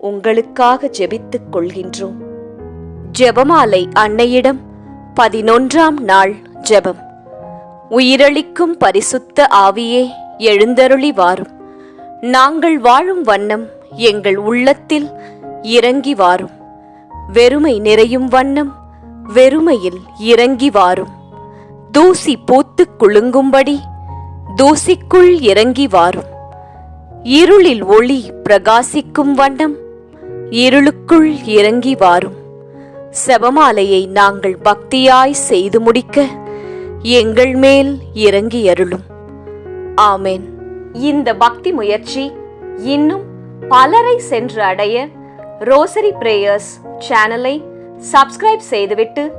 உங்களுக்காக ஜெபித்துக் கொள்கின்றோம். ஜெபமாலை அன்னையிடம் பதினொன்றாம் நாள் ஜெபம். உயிரளிக்கும் பரிசுத்த ஆவியே எழுந்தருளி வாரும். நாங்கள் வாழும் வண்ணம் எங்கள் உள்ளத்தில் இறங்கி வாரும். வெறுமை நிறையும் வண்ணம் வெறுமையில் இறங்கி வாரும். தூசி பூத்துக் குலுங்கும்படி தூசிக்குள் இறங்கி வாரும். இருளில் ஒளி பிரகாசிக்கும் வண்ணம் இருளுக்குள் இறங்கி வாரும். செபமாலையை நாங்கள் பக்தியாய் செய்து முடிக்க எங்கள் மேல் இறங்கி அருளும். ஆமேன். இந்த பக்தி முயற்சி இன்னும் பலரை சென்று அடைய ரோசரி பிரேயர்ஸ் சேனலை சப்ஸ்கிரைப் செய்துவிட்டு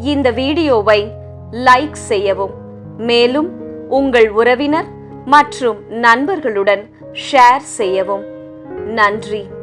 இந்த வீடியோவை லைக் செய்யவும். மேலும் உங்கள் உறவினர் மற்றும் நண்பர்களுடன் ஷேர் செய்யவும். நன்றி.